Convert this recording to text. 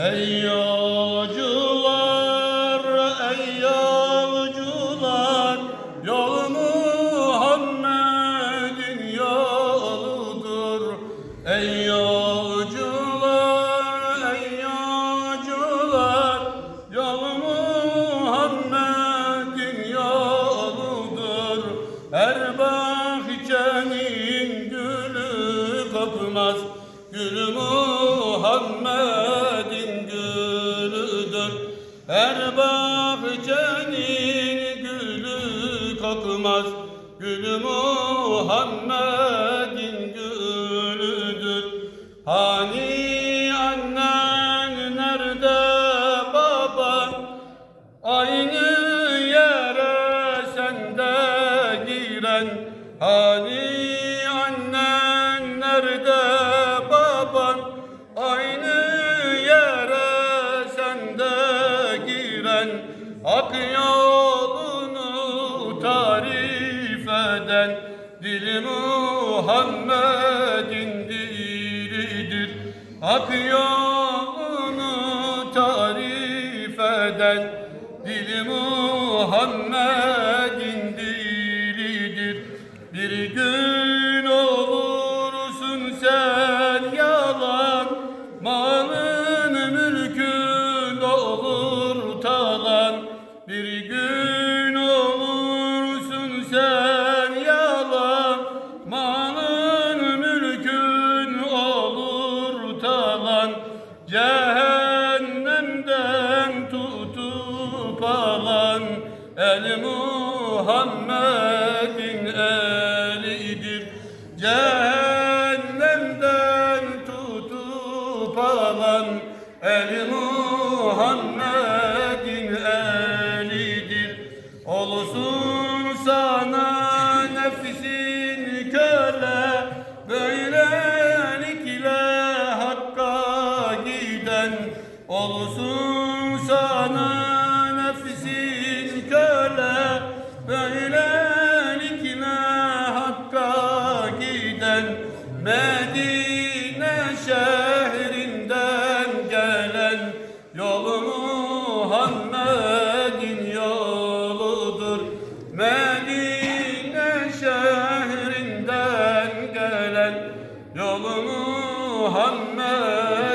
Ey yolcular, ey yolcular, yol Muhammed'in yoludur. Ey yolcular, ey yolcular, yol Muhammed'in yoludur. Her bahçenin gülü kokmaz, gülü Muhammed'in kokmaz, gülü Muhammed'in gülüdür. Hani annen nerede baban? Aynı yere sen de giren Hani annen nerede baban Aynı yere sen de giren Hak eden Dili Muhammed'in dilidir Hak yolunu tarif eden Dili Muhammed'in dilidir Bir gün olursun sen yalan Malın mülkün olur talan. Bir gün Malın mülkün olur talan Cehennemden tutup alan. El Muhammed'in elidir Cehennemden tutup alan. El Muhammed'in elidir Olsun Olsun sana nefsin köle Böylelikle Hakk'a giden Medine şehrinden gelen Yolu Muhammed'in yoludur. Medine şehrinden gelen Yolu Muhammed